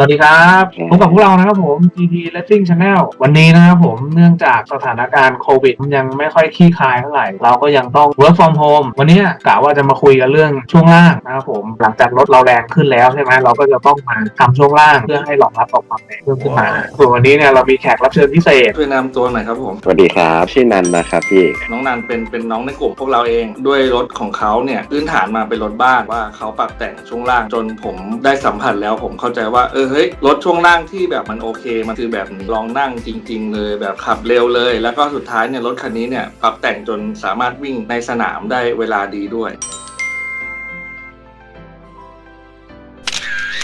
สวัสดีครับพบกับพวกเรานะครับผม GT Racing Channel วันนี้นะครับผมเนื่องจากสถานการณ์โควิดยังไม่ค่อยคลี่คลายเท่าไหร่ เราก็ยังต้อง work from home วันนี้กะว่าจะมาคุยกันเรื่องช่วงล่างนะครับผม หลังจากรถเราแรงขึ้นแล้วใช่ไหมเราก็จะต้องมาทำช่วงล่างเพื่อให้รองรับต่อความแรงเพิ่มขึ้นมา ส่วนวันนี้เนี่ยเรามีแขกรับเชิญพิเศษช่วยแนะนำตัวหน่อยครับผม สวัสดีครับชื่อนันนะครับพี่ น้องนันเป็นเป็นน้องในกลุ่มพวกเราเอง ด้วยรถของเขาเนี่ยพื้นฐานมาเป็นรถบ้านว่าเขาปรับแต่งช่วงล่างจนผมได้สัมผัสแล้วผมเข้าใจว่าเออเฮ้ยรถช่วงล่างที่แบบมันโอเค มันคือแบบนี้ลองนั่งจริง ๆ เลยแบบขับเร็วเลย แล้วก็สุดท้ายเนี่ยรถคันนี้เนี่ยปรับแต่งจนสามารถวิ่งในสนามได้เวลาดีด้วย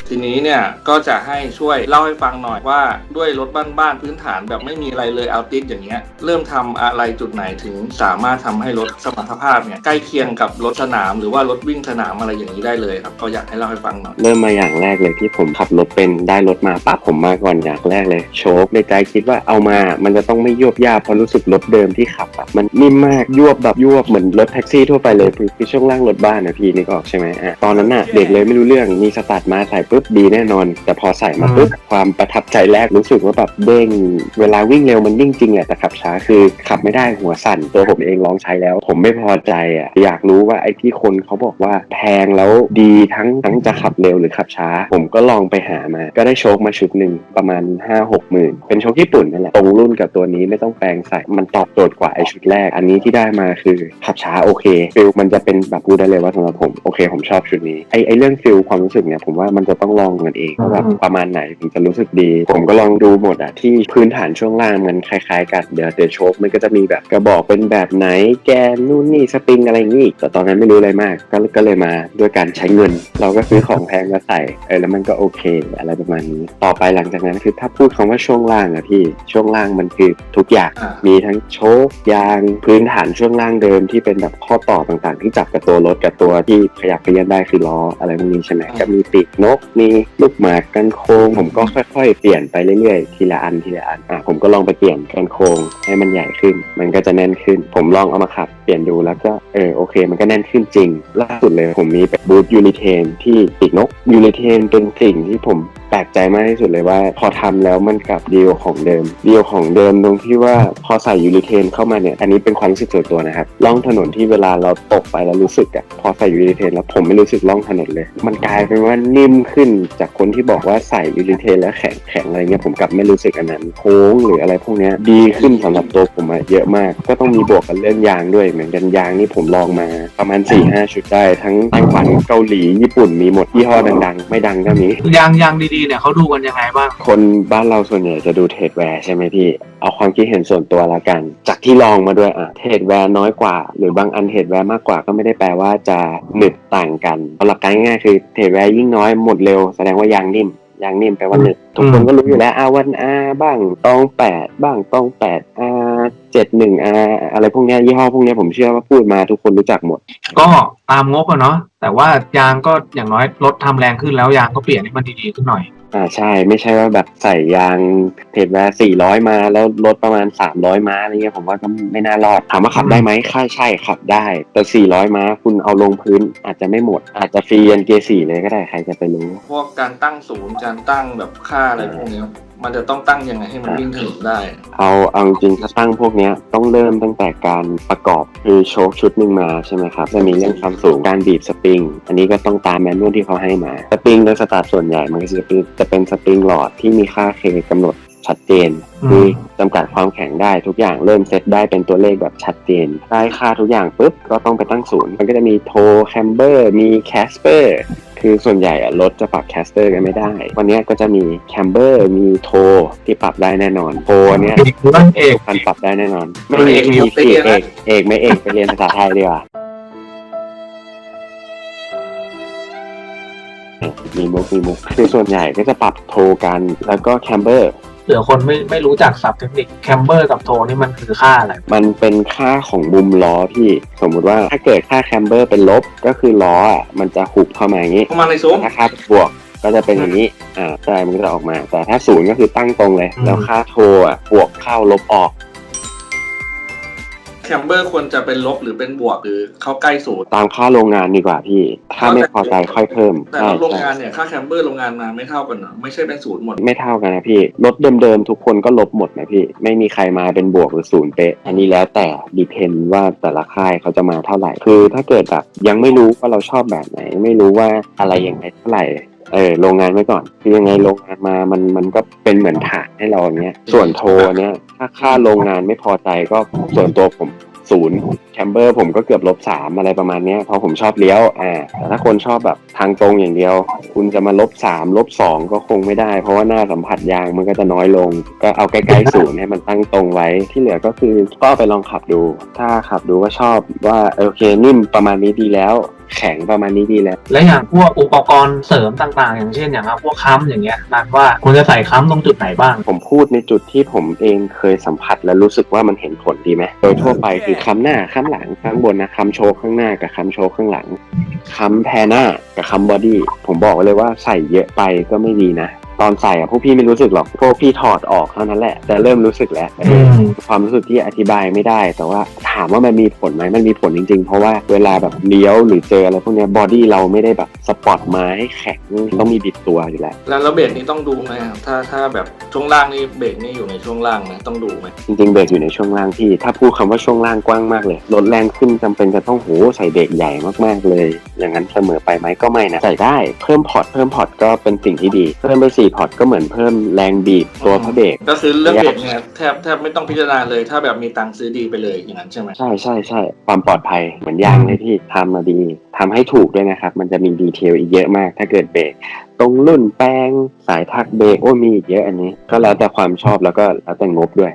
ทีนี้เนี่ยก็จะให้ช่วยเล่าให้ฟังหน่อยว่าด้วยรถบ้านๆพื้นฐานแบบไม่มีอะไรเลยเอาติดอย่างเงี้ยเริ่มทำอะไรจุดไหนถึงสามารถทำให้รถสมรรถภาพเนี่ยใกล้เคียงกับรถสนาม หรือว่ารถวิ่งสนามอะไรอย่างนี้ได้เลยครับก็อยากให้เล่าให้ฟังหน่อยเริ่มมาอย่างแรกเลยที่ผมขับรถเป็นได้รถมาปั๊บผมมาก่อนอย่างแรกเลย โชคในใจคิดว่าเอามา มันจะต้องไม่ยวบยาบเพราะรู้สึกรถเดิมที่ขับอะมันนิ่มมากยวบแบบยวบเหมือนรถแท็กซี่ทั่วไปเลยคือช่วงล่างรถบ้านนะพี่นึกออกใช่ไหมอะตอนนั้นอะเด็กเลยไม่รู้เรื่องมีสตาร์ทมาใส่ปบดีแน่นอน แต่พอใส่มาปุ๊บความประทับใจแรกรู้สึกว่าแบบเด้งเวลาวิ่งเร็วมันวิ่งจริงแหละแต่ขับช้าคือขับไม่ได้หัวสั่นตัวผมเองลองใช้แล้ว ผมไม่พอใจอะอยากรู้ว่าไอ้ที่คนเขาบอกว่าแพงแล้วดีทั้งทั้งจะขับเร็วหรือขับช้า ผมก็ลองไปหามา ก็ได้โชคมาชุดหนึ่งประมาณ 5 6หมื่นเป็นโชคญี่ปุ่นนั่นแหละตรงรุ่นกับตัวนี้ไม่ต้องแปลงใส่มันตอบโจทย์กว่าไอ้ชุดแรก อันนี้ที่ได้มาคือขับช้าโอเคฟิลมันจะเป็นแบบพูดได้เลยว่าสำหรับผมโอเค ผมชอบชุดนี้ไอ้ไอ้เรื่องฟิลความรู้สึกเนี่ยผมว่ามันจะต้องลองกันเองว่าแบบประมาณไหนถึงจะรู้สึกดี ผมก็ลองดูหมดอะที่พื้นฐานช่วงล่างมันคล้ายๆ กันเดี๋ยวเดี๋ยวโชคมันก็จะมีแบบกระบอกเป็นแบบไหนแกนนู่นนี่สปริงอะไรอย่างงี้แต่ตอนนั้นไม่รู้อะไรมากก็ก็เลยมาด้วยการใช้เงิน เราก็ซื้อของแพงมาใส่เออแล้วมันก็โอเค อะไรประมาณนี้ ต่อไปหลังจากนั้นคือถ้าพูดคำว่าช่วงล่างอะพี่ช่วงล่างมันคือทุกอย่างอ่ามีทั้งโชคยางพื้นฐานช่วงล่างเดิมที่เป็นแบบข้อต่อต่างๆ ที่จับกับตัวรถกับตัวที่ขยับเขยันได้คือล้ออะไรพวกนี้ใช่ไหมก็มีปีกนกมีลูกหมากกันโค้งผมก็ค่อยๆ เปลี่ยนไปเรื่อยๆ ทีละอันทีละอันอะผมก็ลองไปเปลี่ยนกันโค้งให้มันใหญ่ขึ้น มันก็จะแน่นขึ้น ผมลองเอามาขับเปลี่ยนดูแล้วก็เออโอเค มันก็แน่นขึ้นจริง ล่าสุดเลยผมมีแบบบูทยูนิเทนที่ปีกนกยูนิเทนเป็นสิ่งที่ผม ลกใจมากที่สุดเลยว่า พอทำแล้วมันกลับดีลของเดิมดีลของเดิมตรงที่ว่าพอใส่ยูนิเทนเข้ามาเนี่ยอันนี้เป็นความรู้สึกส่วนตัวนะครับล่องถนนที่เวลาเราตกไปแล้วรู้สึกอะพอใส่ยูนิเทนแล้วผมไม่รู้สึกล่องถนนเลย มันกลายเป็นว่านิ่มขึ้นจากคนที่บอกว่าใส่ยูนิเทนแล้วแข็งแข็งอะไรเงี้ยผมกลับไม่รู้สึกอันนั้นโค้งหรืออะไรพวกเนี้ยดีขึ้นสำหรับตัวผมอะเยอะมาก ก็ต้องมีบวกกันเรื่องยางด้วย เหมือนกันยางนี่ผมลองมาประมาณ4ี่ห้าชุดได้ทั้งไต้หวันเกาหลีญี่ปุ่นมีหมดยี่ห้อดังๆ ไม่ดังก็มียางยางดีเนี่ยเขาดูกันยังไงบ้าง คนบ้านเราส่วนใหญ่จะดูเทรดแวร์ใช่ไหมพี่ เอาความคิดเห็นส่วนตัวละกัน จากที่ลองมาด้วยอะเทรดแวร์น้อยกว่า หรือบางอันเทรดแวร์มากกว่าก็ไม่ได้แปลว่าจะหนึบต่างกันหลักการง่ายๆคือเทรดแวร์ยิ่งน้อยหมดเร็วแสดงว่ายางนิ่มยางนิ่มแปลว่าหนึบทุกคนก็รู้อยู่แล้วอาวันอาบ้างตองแปดบ้างตองแปดอา เจ็ดหนึ่งอาอะไรพวกเนี้ยยี่ห้อพวกเนี้ยผมเชื่อว่าพูดมาทุกคนรู้จักหมด ก็ตามงบอะเนาะแต่ว่ายางก็อย่างน้อยรถทำแรงขึ้นแล้วยางก็เปลี่ยนให้มันดีๆขึ้นหน่อย อ่าใช่ไม่ใช่ว่าแบบใส่ยางเทรดแวร์สี่ร้อยมาแล้วลดประมาณสามร้อยม้าอะไรเงี้ยผมว่าก็ไม่น่ารอดถามว่าขับได้ไหมค่าใช่ขับได้ แต่สี่ร้อยม้าคุณเอาลงพื้นอาจจะไม่หมด อาจจะฟรียันเกียร์สี่เลยก็ได้ใครจะไปรู้ พวกการตั้งศูนย์การตั้งแบบค่าอะไรพวกเนี้ย มันจะต้องตั้งยังไงให้มันวิ่งถึงได้ เอาเอาจริงๆถ้าตั้งพวกเนี้ยต้องเริ่มตั้งแต่การประกอบคือโชคชุดหนึ่งมาใช่ไหมครับจะมีเรื่องความสูงการบีบสปริง อันนี้ก็ต้องตามแมนนวลที่เขาให้มาสปริงโดยสตาร์ทส่วนใหญ่มันก็จะเป็นจะเป็นสปริงหลอดที่มีค่าเคกำหนดชัดเจนอืมคือจำกัดความแข็งได้ทุกอย่างเริ่มเซตได้เป็นตัวเลขแบบชัดเจน ได้ค่าทุกอย่างปุ๊บก็ต้องไปตั้งศูนย์ มันก็จะมีโทแคมเบอร์ มีแคสเปอร์ คือส่วนใหญ่อะรถจะปรับแคสเปอร์กันไม่ได้ วันเนี้ยก็จะมีแคมเบอร์มีโทที่ปรับได้แน่นอนโทเนี้ยเอกนั่นเอกพันปรับได้แน่นอน ไม่เอมีกมีมีไปเรียนเอนะกเอกไม่เอกไปเรียนภาษาไทยดีกว่า มีมุกมีมุกคือส่วนใหญ่ก็จะปรับโทกันแล้วก็แคมเบอร์เผื่อคนไม่ไม่รู้จักศัพท์เทคนิคแคมเบอร์กับโทนี่มันคือค่าอะไร มันเป็นค่าของมุมล้อพี่ สมมุติว่าถ้าเกิดค่าแคมเบอร์เป็นลบก็คือล้ออะมันจะหุบเข้ามาอย่างนี้เข้ามาในซุ้มถ้าค่าบวกก็จะเป็นอย่างนี้ อ่าใช่มันก็จะออกมา แต่ถ้าศูนย์ก็คือตั้งตรงเลยอืมแล้วค่าโทอะบวกเข้าลบออก แคมเบอร์ควรจะเป็นลบหรือเป็นบวกหรือเข้าใกล้ศูนย์ตามค่าโรงงานดีกว่าพี่ ถ้าไม่พอใจค่อยเพิ่มแต่ใช่ละโรงใช่งานเนี่ยค่าแคมเบอร์โรงงานมาไม่เท่ากันเนอะไม่ใช่เป็นศูนย์หมด ไม่เท่ากันนะพี่รถเดิมๆทุกคนก็ลบหมดนะพี่ ไม่มีใครมาเป็นบวกหรือศูนย์เป๊ะอันนี้แล้วแต่ดีเพนว่าแต่ละค่ายเขาจะมาเท่าไหร่คือ ถ้าเกิดแบบยังไม่รู้ว่าเราชอบแบบไหน ไม่รู้ว่าอะไรยังไงเท่าไหร่เออโรงงานไว้ก่อน คือยังไงโรงงานมามันมันก็เป็นเหมือนฐานให้เราอย่างเงี้ยส่วนโทรเนี้ย ถ้าค่าโรงงานไม่พอใจก็ส่วนตัวผมศูนย์แชมเบอร์ผมก็เกือบลบสามอะไรประมาณเนี้ยเพราะผมชอบเลี้ยวอ่าแต่ถ้าคนชอบแบบทางตรงอย่างเดียว คุณจะมาลบสามลบสองก็คงไม่ได้ เพราะว่าหน้าสัมผัสยางมันก็จะน้อยลง ก็เอาใกล้ๆศูนย์ให้มันตั้งตรงไว้ที่เหลือก็คือก็เอาไปลองขับดู ถ้าขับดูว่าชอบว่าเออโอเคนิ่มประมาณนี้ดีแล้วแข็งประมาณนี้ดีแล้ว และอย่างพวกอุปกรณ์เสริมต่างๆ อย่างเช่นอย่างพวกค้ำอย่างเงี้ยนัดว่าควรจะใส่ค้ำตรงจุดไหนบ้าง ผมพูดในจุดที่ผมเองเคยสัมผัสและรู้สึกว่ามันเห็นผลดีไหมโดยทั่วไปคือค้ำหน้าค้ำหลังข้างบนนะค้ำโชว์ข้างหน้ากับค้ำโชว์ข้างหลังค้ำแพรหน้ากับค้ำบอดี้ผมบอกไว้เลยว่าใส่เยอะไปก็ไม่ดีนะ ตอนใส่อะพวกพี่ไม่รู้สึกหรอก พวกพี่ถอดออกเท่านั้นแหละ แต่เริ่มรู้สึกแล้วอืมความรู้สึกที่อธิบายไม่ได้ แต่ว่าถามว่ามันมีผลไหมมันมีผลจริงๆ เพราะว่าเวลาแบบเลี้ยวหรือเจออะไรพวกเนี้บอดี้เราไม่ได้แบบสปอร์ตไม้แข็งต้องมีบิดตัวอยู่แล้ว แล้วแล้วเบรกนี้ต้องดูไหมครับถ้าถ้าแบบช่วงล่างนี่เบรกนี่อยู่ในช่วงล่างไหมต้องดูไหมจริงๆเบรกอยู่ในช่วงล่างที่ ถ้าพูดคำว่าช่วงล่างกว้างมากเลยรถแรงขึ้นจำเป็นจะต้องโหใส่เบรกใหญ่มากๆเลยอย่างนั้นเสมอไปไหมก็ไม่นะใส่ได้เพิ่มพอร์ตเพิ่มพอร์ตก็เป็นสิ่งที่ดีเพิ่มไปสี่พอร์ตก็เหมือนเพิ่มแรงบีบตัวพระเบรกก็คือเรื่องเบรกเนี่ยแทบแทบไม่ต้องพิจารณาเลย ถ้าแบบมีตังค์ซื้อดีไปเลยอย่างนั้นใช่ไหมใช่ใช่ใช่ความปลอดภัยเหมือนยางเลยที่ทำมาดีทำให้ถูกด้วยนะครับ มันจะมีดีเทลอีกเยอะมาก ถ้าเกิดเบรกตรงรุ่นแป้งสายทักเบรกโอ้มีอีกเยอะอันนี้ ก็แล้วแต่ความชอบแล้วก็แล้วแต่งบด้วย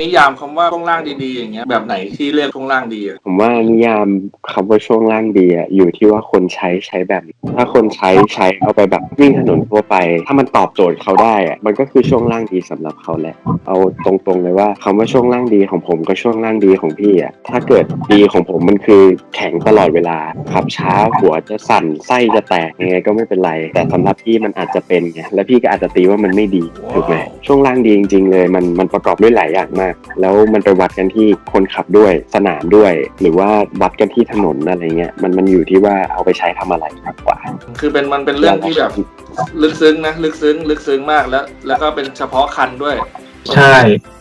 นิยามคำว่าช่วงล่างดีๆอย่างเงี้ยแบบไหนที่เรียกช่วงล่างดีอะผมว่านิยามคำว่าช่วงล่างดีอะอยู่ที่ว่าคนใช้ใช้แบบไหนถ้าคนใช้ใช้เอาไปแบบวิ่งถนนทั่วไป ถ้ามันตอบโจทย์เขาได้อะมันก็คือช่วงล่างดีสำหรับเขาแหละเอาตรงๆเลยว่าคำว่าช่วงล่างดีของผมกับช่วงล่างดีของพี่อะถ้าเกิดดีของผมมันคือแข็งตลอดเวลาขับช้าหัวจะสั่นไส้จะแตกยังไงก็ไม่เป็นไร แต่สำหรับพี่มันอาจจะเป็นไงและพี่ก็อาจจะตีว่ามันไม่ดีถูกไหมช่วงล่างดีจริง ๆ เลยมันมันประกอบด้วยหลายอย่างมากแล้วมันไปวัดกันที่คนขับด้วยสนามด้วย หรือว่าวัดกันที่ถนนอะไรเงี้ยมันมันอยู่ที่ว่าเอาไปใช้ทำอะไรมากกว่า คือเป็นมันเป็นเรื่องที่แบบลึกซึ้งนะลึกซึ้งลึกซึ้งมากแล้ว แล้วก็เป็นเฉพาะคันด้วย ใช่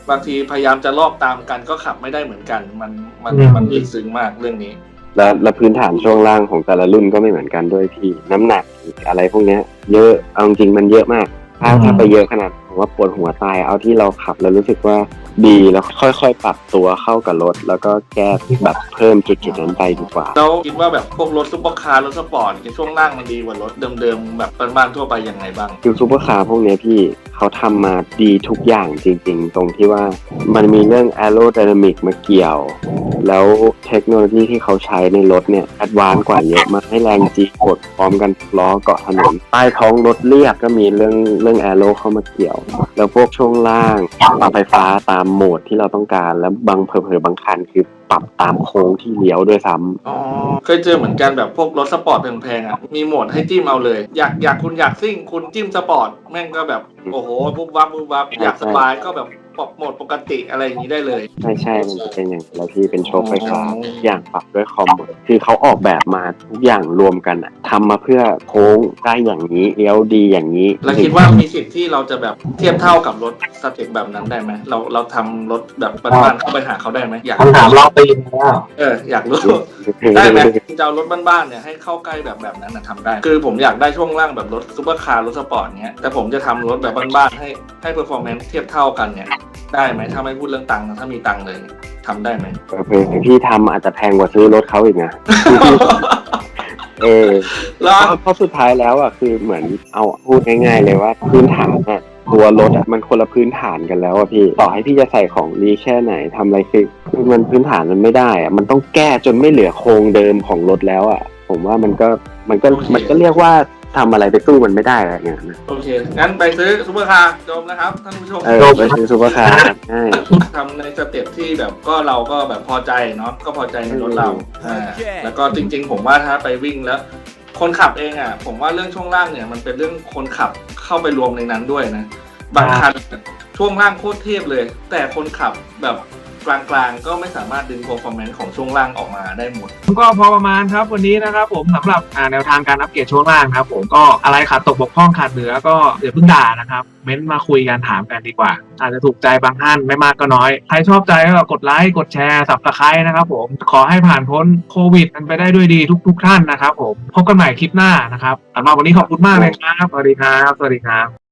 บางทีพยายามจะลอกตามกันก็ขับไม่ได้เหมือนกัน มันมันอืมมันลึกซึ้งมากเรื่องนี้ แล้วแล้วพื้นฐานช่วงล่างของแต่ละรุ่นก็ไม่เหมือนกันด้วยพี่น้ำหนักอะไรพวกเนี้ย เยอะเอาจริงๆมันเยอะมากถ้าถ้าไปเยอะขนาดผมว่าปวดหัวตายเอาที่เราขับแล้วรู้สึกว่า ดีแล้วค่อยๆ ปรับตัวเข้ากับรถ แล้วก็แก้แบบเพิ่มจุดๆนั้นไปดีกว่า แล้วคิดว่าแบบพวกรถซุปเปอร์คาร์รถสปอร์ตเนี่ยช่วงล่างมันดีกว่ารถเดิมๆแบบบ้านๆทั่วไปยังไงบ้างคือซูเปอร์คาร์พวกเนี้ยพี่เขาทำมาดีทุกอย่างจริงๆ ตรงที่ว่ามันมีเรื่อง aerodynamic มาเกี่ยว แล้วเทคโนโลยีที่เขาใช้ในรถเนี่ยแอดวานกว่าเยอะมากให้แรงจีกดพร้อมกันล้อเกาะถนนใต้ท้องรถเรียบก็มีเรื่องเรื่องแอโรเข้ามาเกี่ยว แล้วพวกช่วงล่างปรับไฟฟ้าตามโหมดที่เราต้องการ แล้วบางเผลอๆบางคันคือปรับตามโค้งที่เลี้ยวด้วยซ้ำ อ๋อเคยเจอเหมือนกันแบบพวกรถสปอร์ตแพงๆอะมีโหมดให้จิ้มเอาเลย อยากอยากคุณอยากซิ่งคุณจิ้มสปอร์ตแม่งก็แบบโอ้โหบุบวับบุบวับอยากสบายก็แบบปรับโหมดปกติอะไรอย่างนี้ได้เลย ใช่ใช่มันจะเป็นอย่างนั้นแล้วที่เป็นโชว์ไฟฟ้าอ๋อ ทุกอย่างปรับด้วยคอมหมดคือเขาออกแบบมาทุกอย่างรวมกันอะทำมาเพื่อโค้งได้อย่างนี้เลี้ยวดีอย่างนี้แล้วคิดว่ามีสิทธิ์ที่เราจะแบบเทียบเท่ากับรถสเต็ปแบบนั้นได้ไหมเราเราทำรถแบบบ้านๆเข้าไปหาเขาได้ไหมอยากคำถามรอบปีแล้ว เอออยากรู้ ได้ไหมจะเอารถบ้านๆเนี่ยให้เข้าใกล้แบบแบบนั้นนะทำได้ คือผมอยากได้ช่วงล่างแบบรถซูเปอร์คาร์รถสปอร์ตเนี้ยแต่ผมจะทำรถแบบบ้านๆให้ให้เปอร์ฟอร์แมนซ์เทียบเท่ากันเนี่ยได้ไหมถ้าไม่พูดเรื่องตังค์นะถ้ามีตังค์เลยทำได้ไหมเผื่อๆพี่ทำอาจจะแพงกว่าซื้อรถเขาอีกนะ เออ แล้ว เพราะเพราะสุดท้ายแล้วอะคือเหมือนเอาพูดง่ายๆเลยว่าพื้นฐานอะ ตัวรถอะมันคนละพื้นฐานกันแล้วอะพี่ ต่อให้พี่จะใส่ของดีแค่ไหนทำอะไรคือคือมันพื้นฐานมันไม่ได้อะมันต้องแก้จนไม่เหลือโครงเดิมของรถแล้วอะผมว่ามันก็มันก็มันก็เรียกว่าทำอะไรไปสู้มันไม่ได้อะไรเงี้ยนะโอเค งั้นไปซื้อซูเปอร์คาร์จบนะครับท่านผู้ชม เออไปซื้อซูเปอร์คาร์ง่ายทำในสเต็ปที่แบบก็เราก็แบบพอใจเนาะก็พอใจในรถเราอ่าแล้วก็จริง ๆ ผมว่าถ้าไปวิ่งแล้ว คนขับเองอะ ผมว่าเรื่องช่วงล่างเนี่ยมันเป็นเรื่องคนขับ เข้าไปรวมในนั้นด้วยนะ บางคันช่วงล่างโคตรเทพเลย แต่คนขับแบบ กลางๆ ก็ไม่สามารถดึง performance ของช่วงล่างออกมาได้หมด ก็พอประมาณครับวันนี้นะครับผมสำหรับอ่าแนวทางการอัปเกรดช่วงล่างครับผมก็อะไรขาดตกบกพร่องขาดเหลือก็อย่าเพิ่งด่านะครับ เม้นต์มาคุยกันถามกันดีกว่า อาจจะถูกใจบางท่านไม่มากก็น้อย ใครชอบใจก็กดไลค์กดแชร์สับตะไคร้นะครับผมขอให้ผ่านพ้นโควิดกันไปได้ด้วยดีทุก ๆ ท่านนะครับผมพบกันใหม่คลิปหน้านะครับสำหรับวันนี้ขอบคุณมากเลยครับสวัสดีครับ สวัสดีครับ